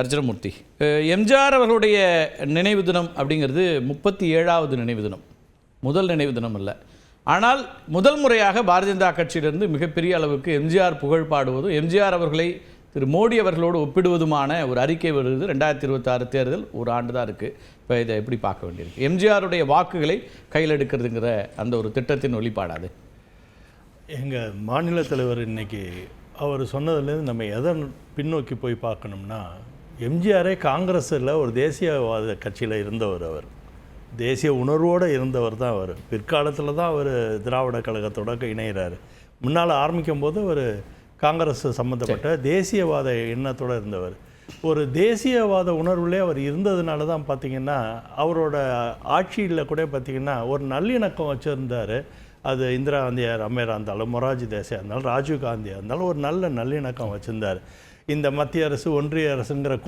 அர்ஜுனமூர்த்தி. எம்ஜிஆர் அவர்களுடைய நினைவு தினம் அப்படிங்கிறது முப்பத்தி ஏழாவது நினைவு தினம். முதல் நினைவு தினம் அல்ல. ஆனால் முதல் முறையாக பாரதிய ஜனதா கட்சியிலிருந்து மிகப்பெரிய அளவுக்கு எம்ஜிஆர் புகழ் பாடுவதும் எம்ஜிஆர் அவர்களை திரு மோடி அவர்களோடு ஒப்பிடுவதுமான ஒரு அறிக்கை வருது. ரெண்டாயிரத்தி இருபத்தாறு தேர்தல் ஒரு ஆண்டு தான் இருக்குது இப்போ இதை எப்படி பார்க்க வேண்டியிருக்கு? எம்ஜிஆருடைய வாக்குகளை கையில் எடுக்கிறதுங்கிற அந்த ஒரு திட்டத்தின் வெளிப்பாடாது எங்கள் மாநில தலைவர் இன்னைக்கு அவர் சொன்னதுலேருந்து நம்ம எதை பின்னோக்கி போய் பார்க்கணும்னா எம்ஜிஆரே காங்கிரஸில் ஒரு தேசியவாத கட்சியில் இருந்தவர் அவர். தேசிய உணர்வோடு இருந்தவர் தான் அவர். பிற்காலத்தில் தான் அவர் திராவிட கழகத்தோட இணைகிறார் முன்னால் ஆரம்பிக்கும் போது அவர் காங்கிரஸ் சம்மந்தப்பட்ட தேசியவாத எண்ணத்தோடு இருந்தவர். ஒரு தேசியவாத உணர்வுலே அவர் இருந்ததுனால தான் பார்த்தீங்கன்னா அவரோட ஆட்சியில் கூட பார்த்தீங்கன்னா ஒரு நல்லிணக்கம் வச்சுருந்தார். அது இந்திரா காந்தியாக அம்மையாராக இருந்தாலும் மொராஜி தேசாயாக இருந்தாலும் ராஜீவ் காந்தியாக இருந்தாலும் ஒரு நல்ல நல்லிணக்கம் வச்சுருந்தார். இந்த மத்திய அரசு ஒன்றிய அரசுங்கிற கூட்டணி